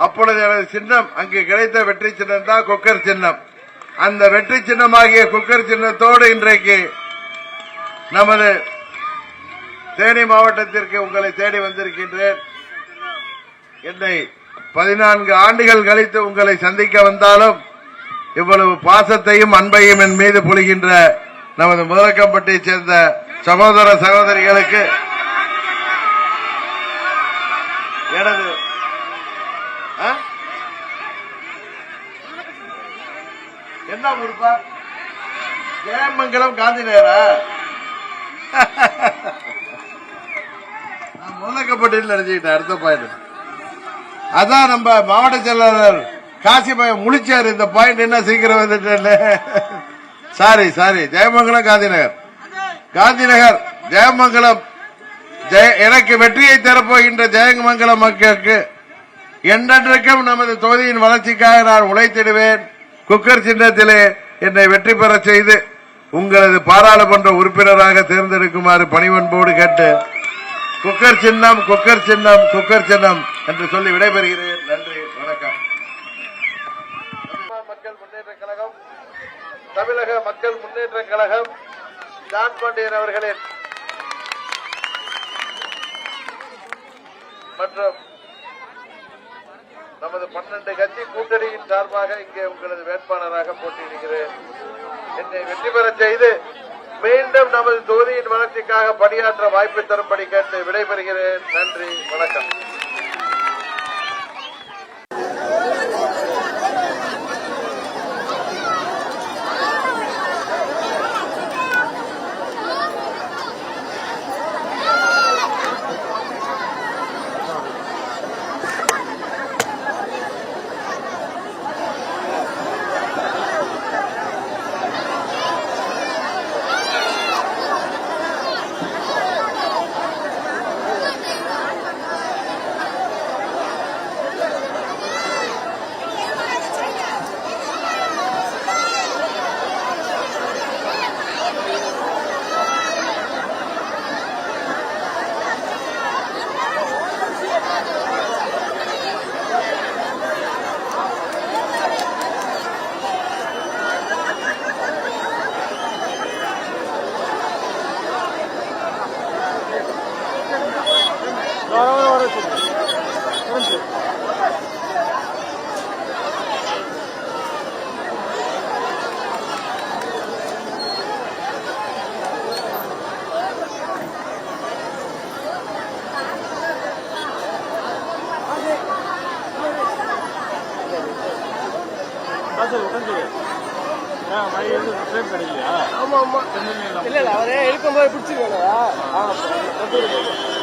அப்பொழுது எனது சின்னம் அங்கு கிடைத்த வெற்றி சின்னம் தான் குக்கர் சின்னம். அந்த வெற்றி சின்னமாகிய குக்கர் சின்னத்தோடு இன்றைக்கு நமது தேனி மாவட்டத்திற்கு உங்களை தேடி வந்திருக்கின்றேன். என்னை பதினான்கு ஆண்டுகள் கழித்து உங்களை சந்திக்க வந்தாலும் இவ்வளவு பாசத்தையும் அன்பையும் என் மீது பொழிகின்ற நமது முதலக்கம்பட்டியைச் சேர்ந்த சகோதர சகோதரிகளுக்கு எனது என்ன ஊருப்பா? ஜெயமங்கலம் காந்தி நேரா நான் முதலக்கப்பட்டியில் நினைச்சுக்கிட்டேன் அடுத்த பாயிண்ட் அதான் நம்ம மாவட்ட செயலாளர் காசிபாய் முழிச்சாரு. இந்த பாயிண்ட் என்ன சீக்கிரம் வந்துட்டு சாரி சாரி ஜெயமங்கலம் காந்தி நகர். காந்தி நகர் ஜெயமங்கலம். ஜெய- எனக்கு வெற்றியை தரப்போகின்ற ஜெயமங்கலம் மக்களுக்கு. என்றென்றைக்கும் நமது தொகுதியின் வளர்ச்சிக்காக நான் உழைத்திடுவேன். குக்கர் சின்னத்திலே என்னை வெற்றி பெறச் செய்து உங்களது பாராளுமன்ற உறுப்பினராக தேர்ந்தெடுக்குமாறு பணிவன்போடு கேட்டு குக்கர் சின்னம் குக்கர் சின்னம் குக்கர் சின்னம் என்று சொல்லி விடைபெறுகிறேன். நன்றி வணக்கம். மக்கள் முன்னேற்ற கழகம் தமிழக மக்கள் முன்னேற்ற கழகம் ஜான் பாண்டியன் அவர்களின் மற்றும் நமது பன்னெண்டு கட்சி கூட்டணியின் சார்பாக இங்கே உங்களது வேட்பாளராக போட்டியிடுகிறேன். என்னை வெற்றி பெறச் செய்து மீண்டும் நமது தொகுதியின் வளர்ச்சிக்காக பணியாற்ற வாய்ப்பு தரும்படி கேட்டு விடைபெறுகிறேன். நன்றி வணக்கம். ஆமா ஆமா இல்ல இல்ல அவரே இருக்கும்போது பிடிச்சிருக்கா